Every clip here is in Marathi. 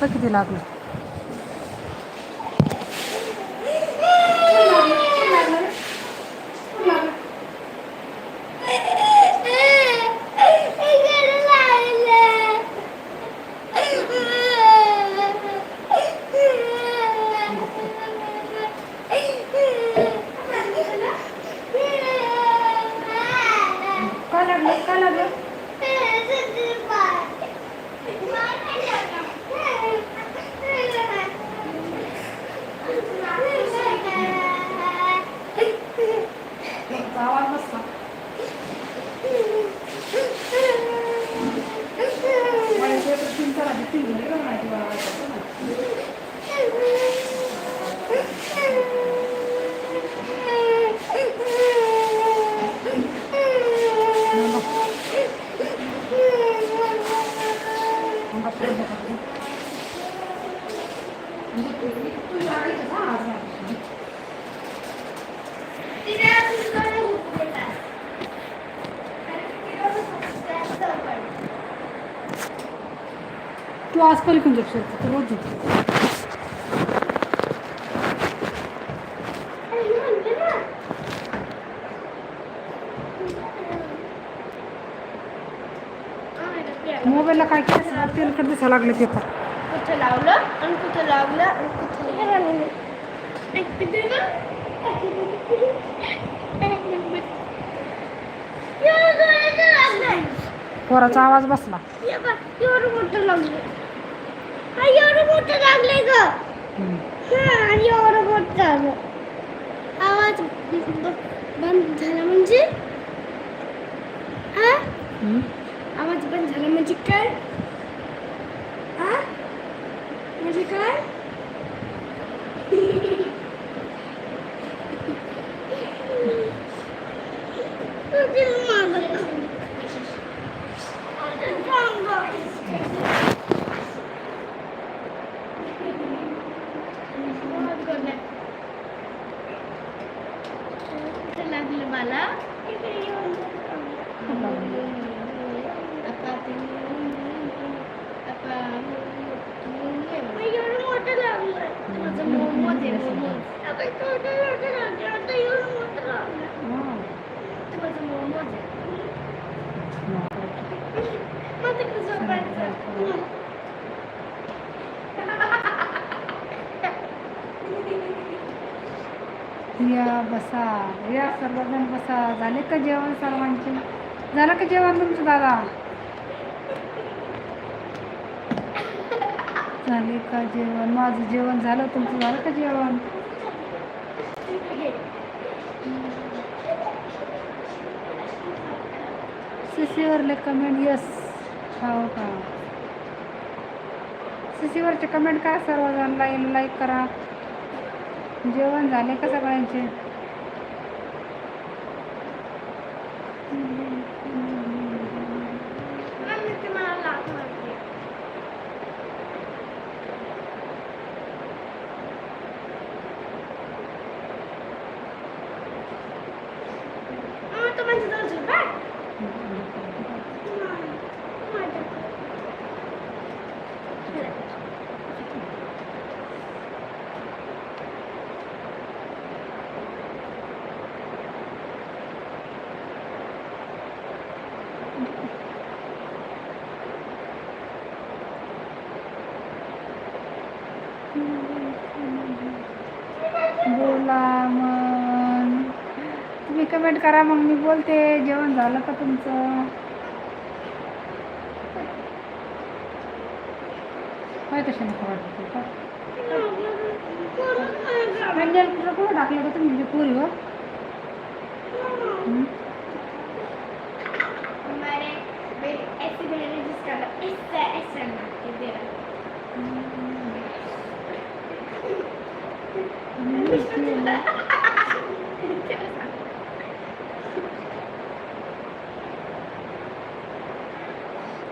आता किती लागलं आवाज बसला माझ्या तीन चार आधी तीन झाले बरं माहिती बाळा तू आज पलीकडून जाऊ शकतो तू रोज जातो मोबाईलला काय केलं? तेलकट दिसायला लागले ते पण. कुठं लावलं आणि कुठं लावलं आणि कुठं लावलं. पोराचा आवाज बसला. हे एवढं मोठं लागलंय. एवढं मोठं लागलंय ग. हम्म. हा आणि एवढं मोठं झालं. आवाज बंद झाला म्हणजे? हा. आवाज बंद झाला. म्हणजे काय? आ? म्हणजे काय? लागलं मला आता ते आता एवढं मोठं लागलं माझं मोमोज आहे मोमोज आता छोटं छोटं लागलं आता एवढं मोठं लागलं हा. ते माझं मोमोज आहे मग तिकडे झोपायचं या बसा. या सर्वजण बसा. झाले का जेवण सर्वांचे? झालं का जेवण तुमचं दादा? झाले का जेवण? माझं जेवण झालं. तुमचं झालं का जेवण? सीसीवरले कमेंट यस हो का? सीसीवरचे कमेंट काय सर्वजण लाईक लाईक करा. जेवण झाले का सगळ्यांचे मम्मी ते मला लाथ मारते मम्मी तू माझ्या जवळ झोपा बोला मग तुम्ही कमेंट करा मग मी बोलते. जेवण झालं का तुमचं? काय कशा नको वाटते का? पेंडल कुठं टाकलं का तुम्ही? पुरी? हमारे मेरे ऐसे मैंने ऐसा ऐसा नाम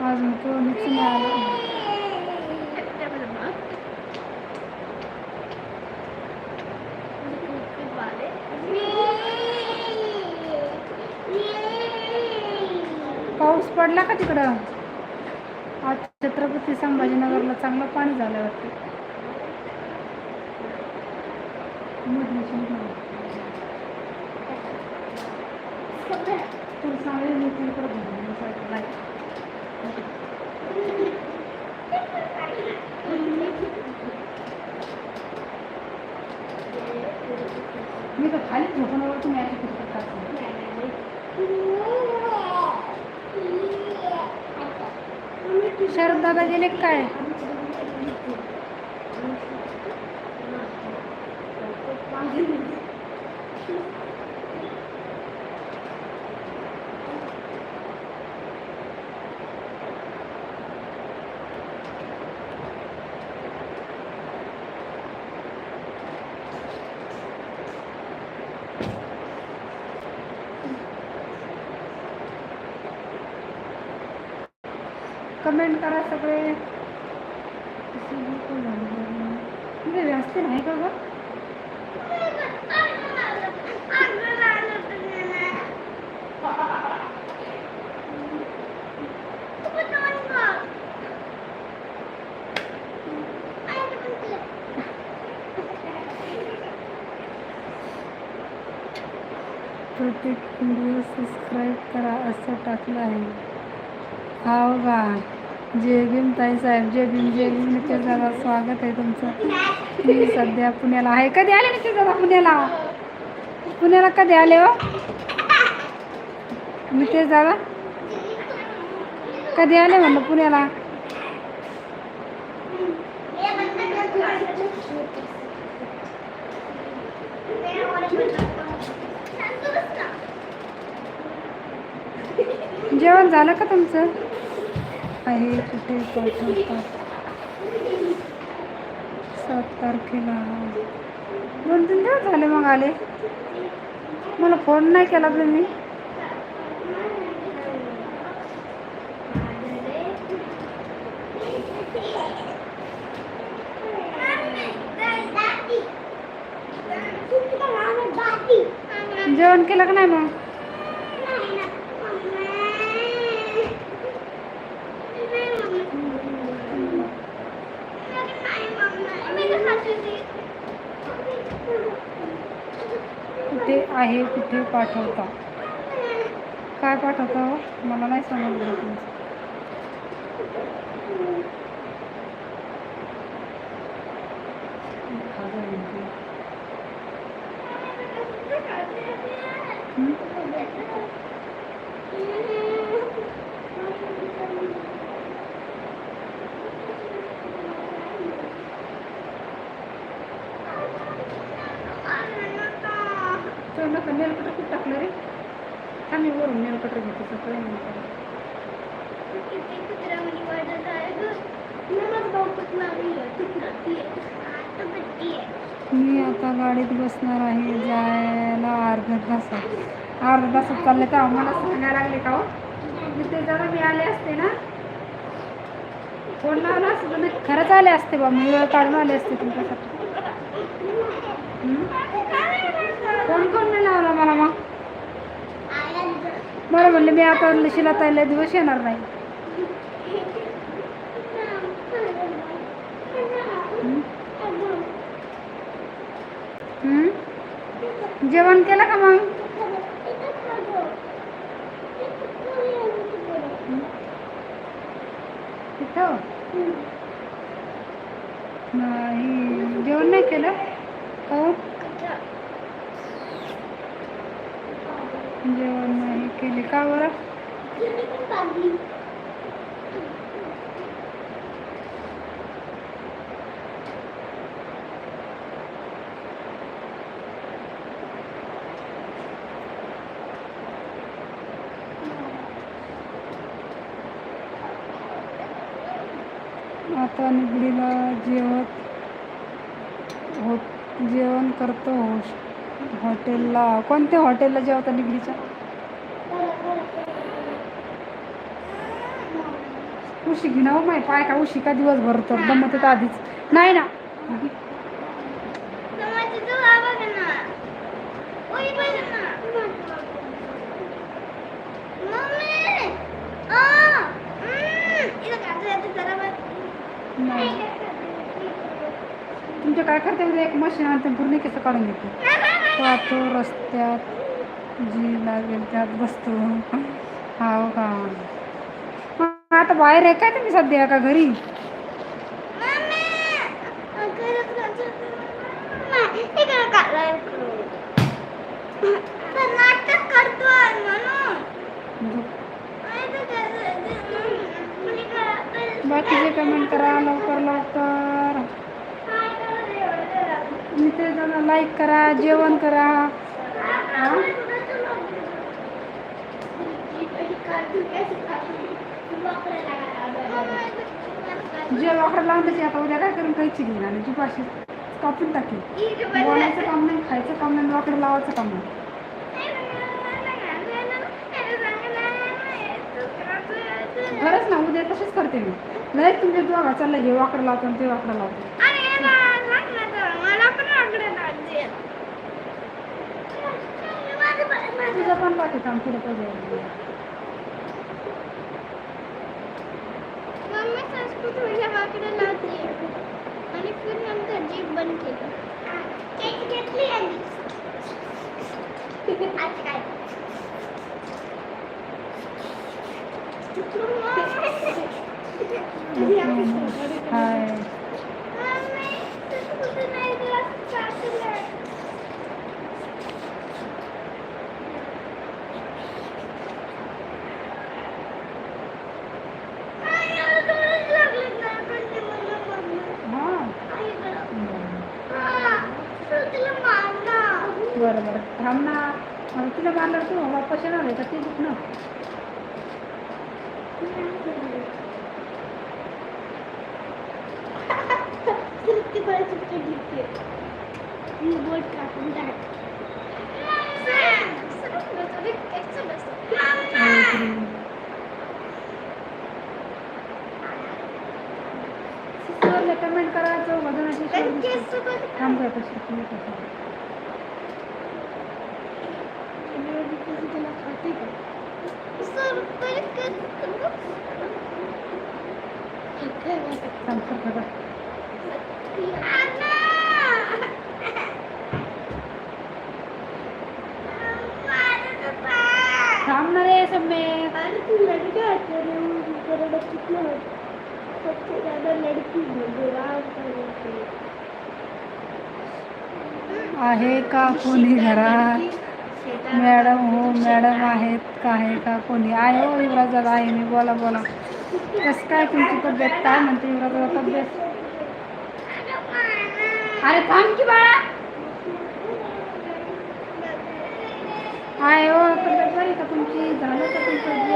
अजून कोणीच için आलं पाऊस पडला का तिकडं? आज छत्रपती संभाजीनगरला चांगलं पाणी झालं वाटतं मी तर खाली झोपण्यावर तुम्ही अशी पुस्तक टाकता शरद दादा गेले काय कमेंट करा सगळे म्हणजे व्यस्त नाही का गं प्रत्येक व्हिडिओ सबस्क्राईब करा असं टाकलं आहे हो का जय भीम ताई साहेब जय भीम जय भीम. नितेश दादा स्वागत आहे तुमचं. मी सध्या पुण्याला आहे. कधी आले नितेश दादा पुण्याला? पुण्याला कधी आले हो? नितेश दादा कधी आले म्हणलं पुण्याला? जेवण झालं का तुमचं? आहे कुठे पाठवतात सात तारखेला. दोन तीन दिवस झाले मग आले. मला फोन नाही केला तुम्ही. जेवण केलं का नाही मग? कुठे आहे कुठे पाठवता. काय पाठवता? हो मला नाही समजलं तुमचं. हं? तो नका नेलकटर कुठं टाकलं रे. आम्ही वरून नेलकटर घेतो सकाळी मी आता गाडीत बसणार आहे जायला अर्ध्या तासात. अर्ध्या तासात चालले तर आम्हाला सांगायला लागले का हो? मी ते जरा मी आले असते ना. फोन लावला असतं मी खरंच आले असते बा मी वेळ काढून आले असते तुमच्यासाठी. लावला मला मग. बरं म्हणले मी आता लशीला ताईला दिवस येणार नाही. जेवण केलं का मग? तिथं? नाही जेवण नाही केलं? हो? जेवण नाही केले. का बरं आता निगडीला जेवत हो जेवण करतो होश हॉटेलला कोणत्या हॉटेलला जेवता निगडीच्या उशी घेणं ना हो पाय का उशी का दिवसभर तर दमत येतं आधीच. नाही ना. नाही. तुमच्या काय करते एक मशीन आणते पूर्ण केस काढून घेते. नाही, नाही, नाही. पाहतो रस्त्यात जी लागेल त्यात बसतो हाव का मग आता बाहेर आहे काय तुम्ही सध्या का घरी मम्मी, खरंच काढतो. नाही, इकडं काढलाय. तर नाटक करतोय म्हणून इथं काढायचं. इकडं- बाकीचे कमेंट करा लवकर लवकर मित्र लाईक करा जेवण करा. जे लॉकर लावून त्याची आता उद्या काय करून? काहीची घेईन आणि जुपाशी कापून टाकेल बोलायचं काम नाही खायचं काम नाही लॉकर लावायचं काम नाही. खरंच ना उद्या तसेच करते मी. लय तुमच्या दोघा चाललं हे वाकडं लावतो आणि ते वाकडं लावतो. पण बाकी काम पुढे पाहिजे मम्मी संस्कृत माझ्या वाकडे लावते आणि फिर नंतर जीभ बंद केली घेतली आज काय हाय मम्मी संस्कृत नाही दिला सासूला आई, मला थोडंच लागलं ना, म्हणजे मला मम्मी. हां आई गं. बरं हा, सुटलं मला. बरं बरं थांब ना आता तिला मारलं तू वापस येणार आहे का ते दुखणं सुट्टी मला सुट्टी दिसते. मी बोट कापून टाक. सरक बस, अरे, कसं बस? सरला कमेंट करायचं वजनाची अरे, केस बस. थांब गं आता शिकली कसं. सर, पहिले केस बस. थांब सर बघा आना! मारत होता. थांब ना रे सम्मे अरे तू लड़का है। तेरे तेरे में कितना है? सबसे ज्यादा लड़की है राम का आहे का कोणी घरात मॅडम हो मॅडम आहेत का आहे का कोणी आहे? हो युवराज दादा आहे मी बोला बोला. कसं काय तुमची तब्येत? काय म्हणते युवराज दादा तब्येत? अरे थांब की बाळा. आहे हो तब्येत बरी का तुमची? झालं का तुमचं?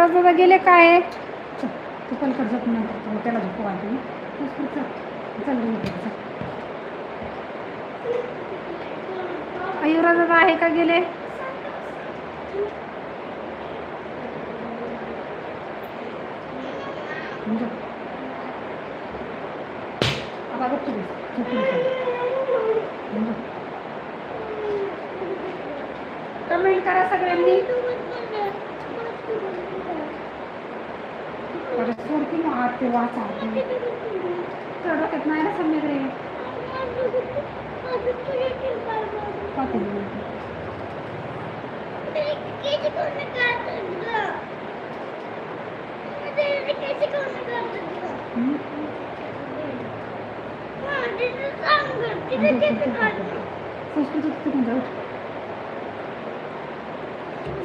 युवराज दादा गेले काय? चल, तू पलीकडे झोप नंतर तुला त्याला झोपू घालते मी. तू स्कूल चल. युवराज दादा आहे का गेले? झोप. झोप. कमेंट करा सगळ्यांनी. अरे सोड की मग हात ते वाचावते तर डोक्यात नाही ना सम्यक रे पाहते मी नंतर. हम्म? संस्कृत तिकडून जाऊ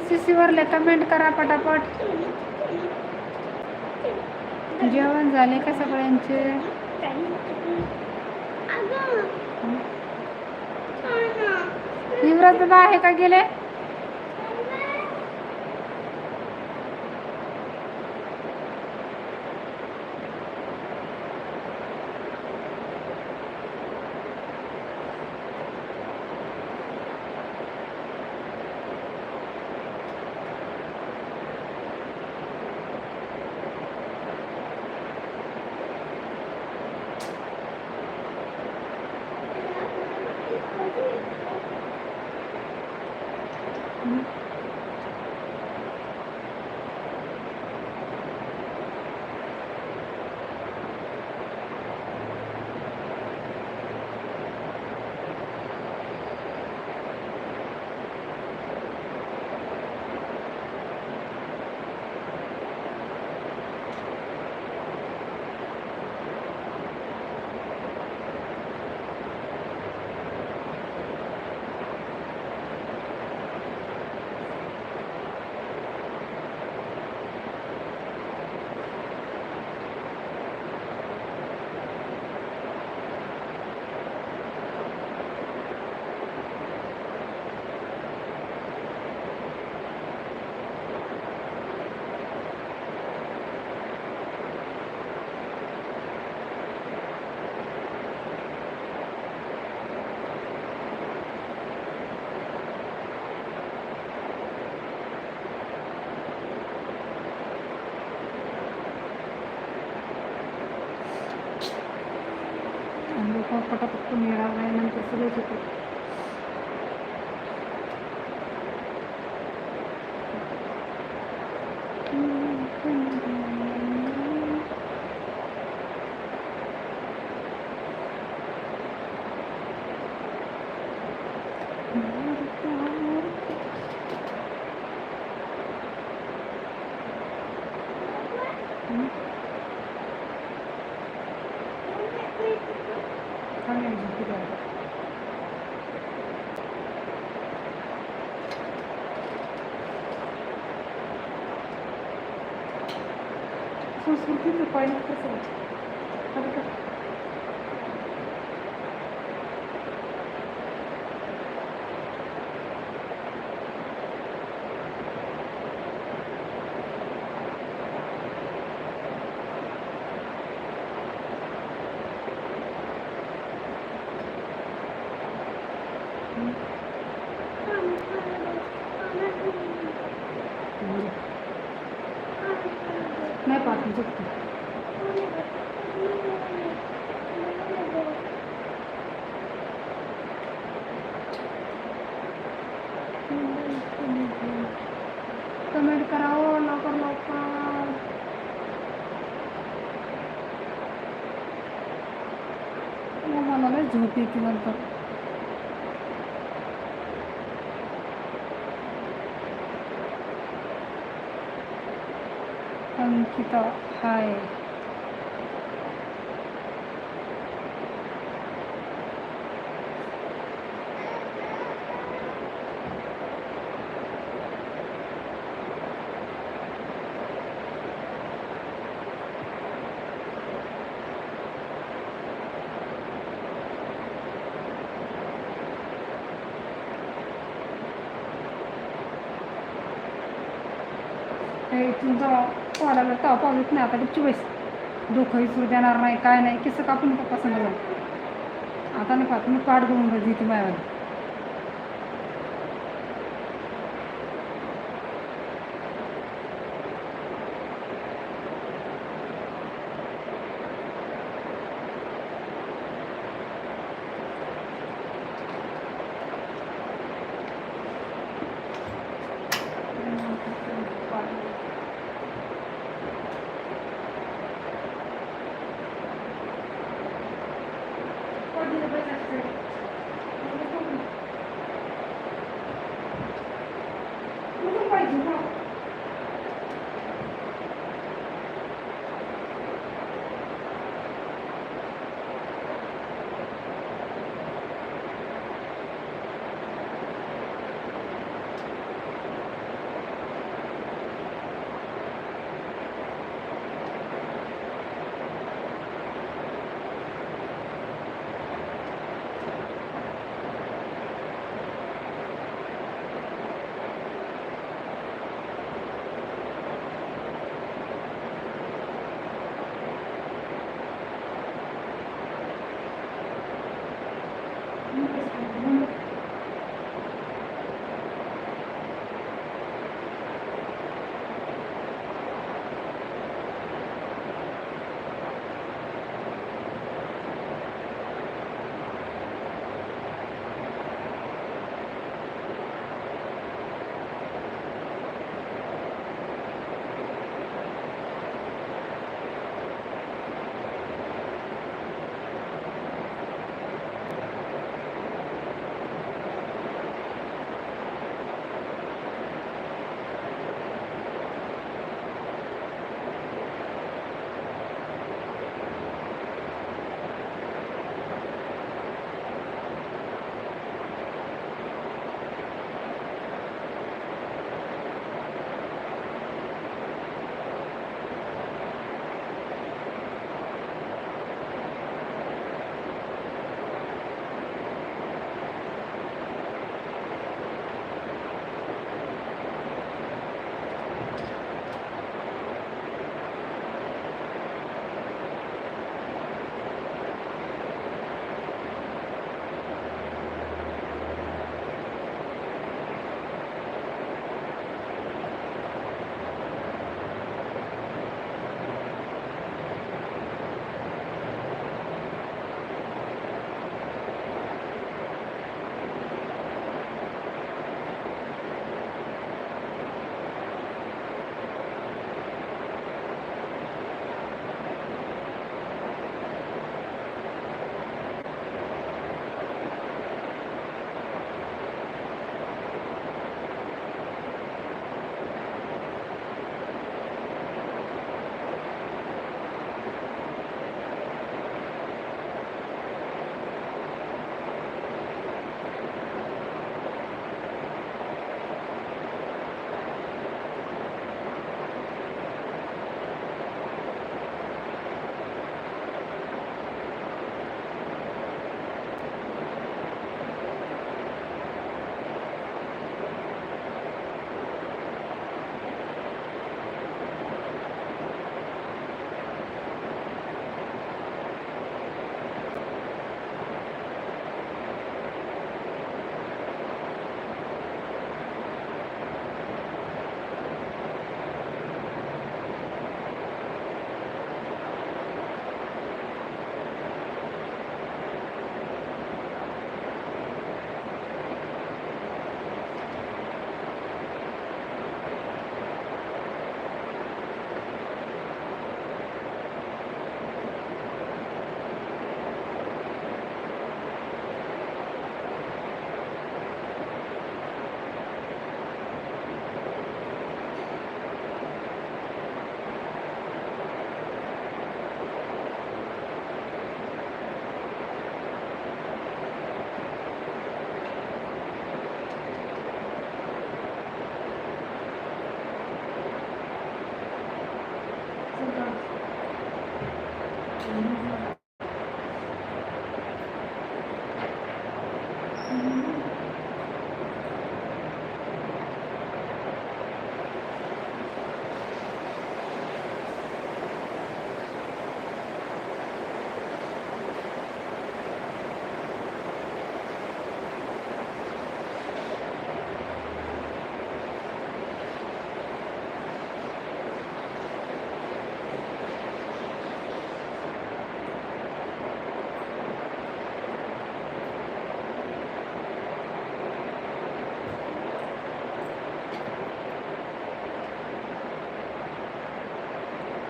सीसीवरले कमेंट करा पटापट जेवण झाले का सगळ्यांचे? दादा आहे का गेले आणि लोक पटापट कोणी येणार नाही नंतर सगळेच येते चांगली आहे झोपी द्या. संस्कृतीचं पाणी कसं आहे? आता कसं? नाही पाहत मी कमेंट करावं लवकर लवकर मग मला लय झोप येते नंतर 기도 하에. 네, 진짜 लागलं तेव्हा पावलीत नाही. आता गपची बैस डोकं विसरू देणार नाही काय नाही किस्सा कापून पप्पा समजा आता नाही पाहत. मी पाठ घेऊन बघ ती मायावाली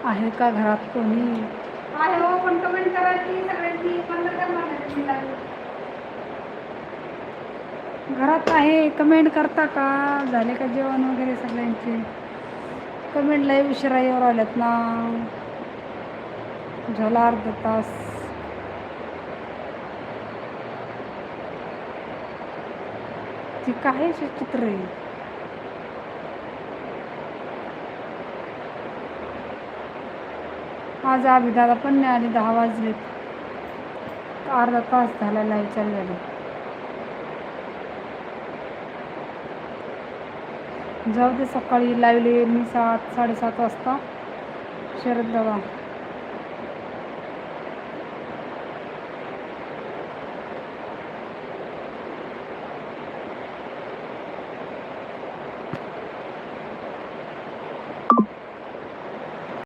आहे का घरात कोणी? आहे हो पण कमेंट करायची सगळ्यांची. बंद करणार नाही तुम्ही live. घरात आहे कमेंट करता का? झाले का जेवण वगैरे सगळ्यांचे? कमेंट लय उशिरा येऊ राहिल्यात ना. झाला अर्धा तास. ती काय चित्र आहे? आज दादा पण नाही आली दहा वाजलेत अर्धा तास झाला लाईव्ह चाललेलं जाऊ दे सकाळी लावले मी सात साडेसात वाजता. शरद दादा